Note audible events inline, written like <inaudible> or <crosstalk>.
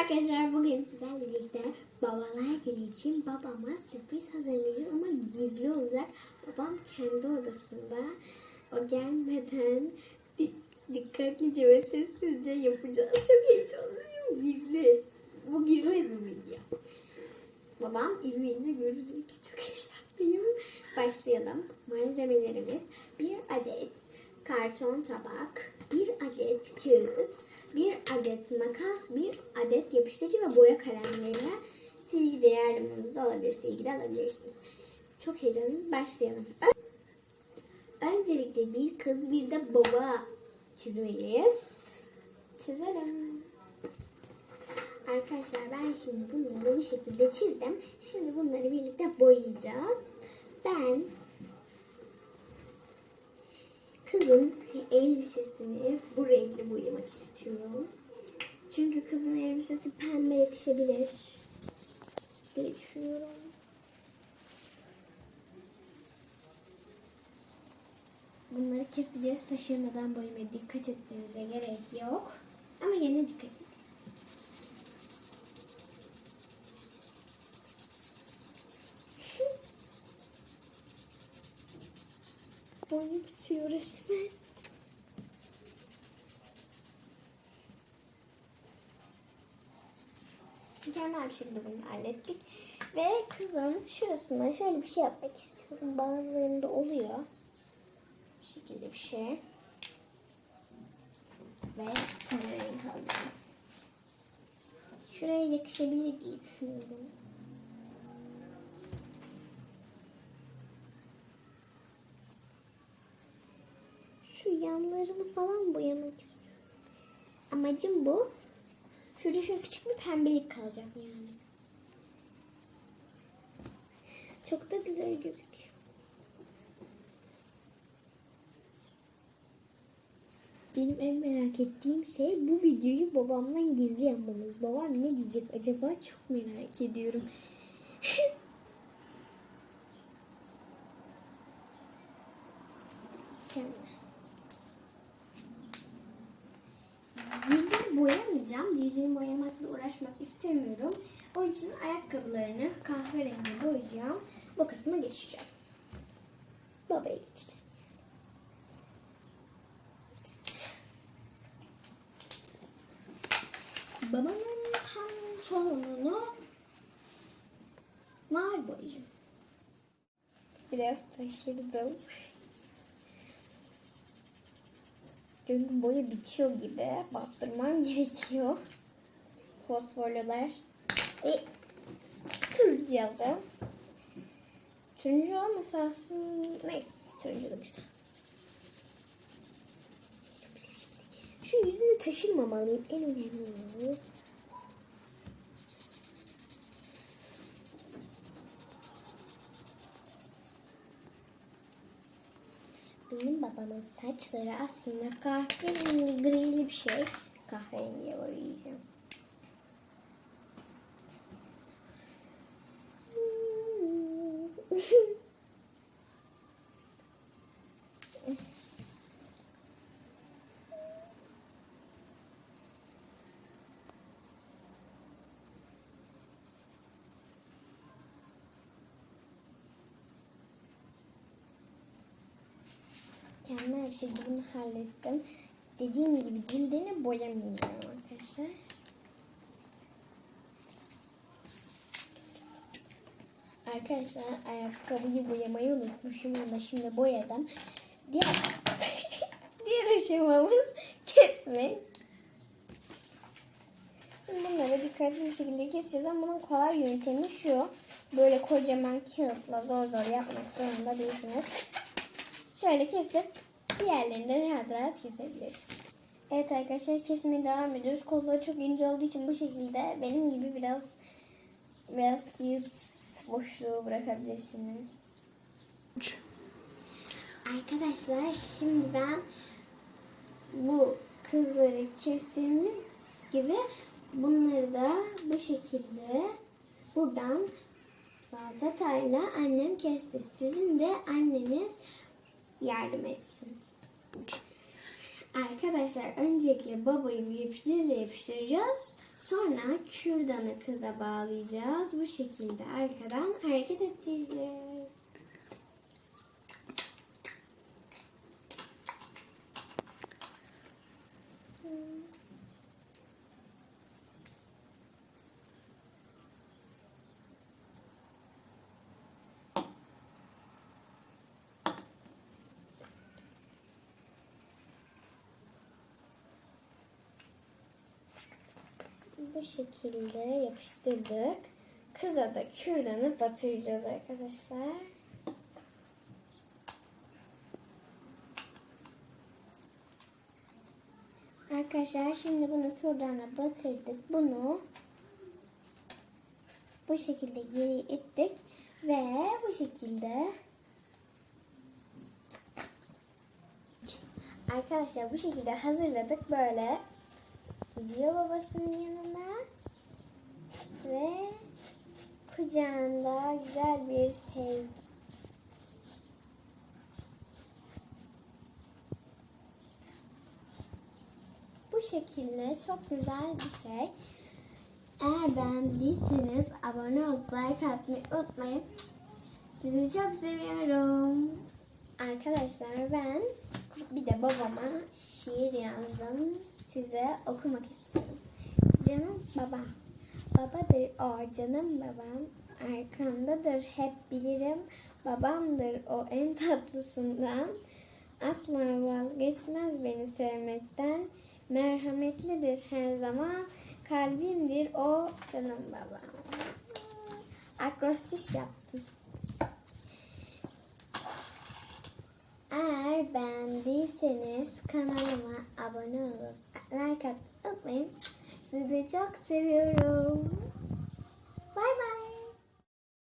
arkadaşlar bugün sizlerle birlikte babalar günü için babama sürpriz hazırlayacağız ama gizli olacak. Babam kendi odasında. O gelmeden di- dikkatlice ve sessizce yapacağız. Çok heyecanlıyım. Gizli. Bu gizli bir video. Babam izleyince görecek. Çok heyecanlıyım. Başlayalım. Malzemelerimiz bir adet karton tabak, bir adet kağıt, bir adet makas, bir adet yapıştırıcı ve boya kalemleriyle silgi de olabilir. Silgi de alabilirsiniz. Çok heyecanlıyım. Başlayalım. Ön- Öncelikle bir kız bir de baba çizmeliyiz. Çizelim. Arkadaşlar ben şimdi bunları bu şekilde çizdim. Şimdi bunları birlikte boyayacağız. Ben kızın elbisesini bu renkli boyamak istiyorum. Çünkü kızın elbisesi pembe yakışabilir diye düşünüyorum. Bunları keseceğiz. Taşırmadan boyamaya dikkat etmenize gerek yok. Ama yine dikkat edin. Bitiyor resmen. Mükemmel bir bunu hallettik. Ve kızın şurasına şöyle bir şey yapmak istiyorum. Bazılarında oluyor. Bu şekilde bir şey. Ve sarı renk alacağım. Şuraya yakışabilir diye düşünüyorum. Falan boyamak istiyorum. Amacım bu. Şurada şöyle küçük bir pembelik kalacak yani. Çok da güzel gözüküyor. Benim en merak ettiğim şey bu videoyu babamdan gizli yapmamız. Babam ne diyecek acaba çok merak ediyorum. <laughs> Mükemmel. Cildini boyamayacağım. Cildini boyamakla uğraşmak istemiyorum. O için ayakkabılarını kahverengi boyayacağım. Bu kısma geçeceğim. Babaya geçeceğim. Babamın pantolonunu mavi boyayacağım. Biraz taşırdım. Çünkü boya bitiyor gibi bastırmam <laughs> gerekiyor. Fosforlular. Ve turuncu alacağım. Turuncu olmasa aslında neyse turuncu da güzel. Şu yüzünü taşırmamalıyım en önemli. Benim babamın saçları aslında kahverengi grili bir şey. Kahverengiye boyayacağım. Mükemmel bir şekilde bunu hallettim. Dediğim gibi cildini boyamayacağım arkadaşlar. Arkadaşlar ayakkabıyı boyamayı unutmuşum ama şimdi boyadım. Diğer, <laughs> diğer aşamamız kesmek. Şimdi bunları dikkatli bir şekilde keseceğiz ama bunun kolay yöntemi şu. Böyle kocaman kağıtla zor zor yapmak zorunda değilsiniz. Şöyle kesip diğerlerini rahat rahat kesebilirsiniz. Evet arkadaşlar kesmeye devam ediyoruz. Kolları çok ince olduğu için bu şekilde benim gibi biraz biraz kağıt boşluğu bırakabilirsiniz. Arkadaşlar şimdi ben bu kızları kestiğimiz gibi bunları da bu şekilde buradan falçatayla annem kesti. Sizin de anneniz yardım etsin. Arkadaşlar öncelikle babayı bir yapıştırıyla yapıştıracağız. Sonra kürdanı kıza bağlayacağız. Bu şekilde arkadan hareket ettireceğiz. Bu şekilde yapıştırdık. Kıza da kürdanı batıracağız arkadaşlar. Arkadaşlar şimdi bunu kürdana batırdık. Bunu bu şekilde geri ittik ve bu şekilde Arkadaşlar bu şekilde hazırladık böyle gidiyor babasının yanına ve kucağında güzel bir sevgi. Bu şekilde çok güzel bir şey. Eğer beğendiyseniz abone olup like atmayı unutmayın. Sizi çok seviyorum. Arkadaşlar ben bir de babama şiir yazdım. Size okumak istiyorum. Canım babam. Babadır o canım babam. Arkamdadır hep bilirim. Babamdır o en tatlısından. Asla vazgeçmez beni sevmekten. Merhametlidir her zaman. Kalbimdir o canım babam. Akrostiş yaptım. Eğer beğendiyseniz kanalıma abone olup like atmayı unutmayın. Sizi çok seviyorum.